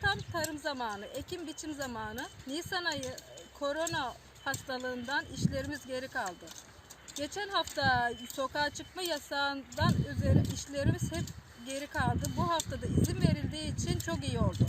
tam tarım zamanı, ekim biçim zamanı. Nisan ayı korona hastalığından işlerimiz geri kaldı. Geçen hafta sokağa çıkma yasağından üzeri işlerimiz hep geri kaldı. Bu haftada izin verildiği için çok iyi oldu.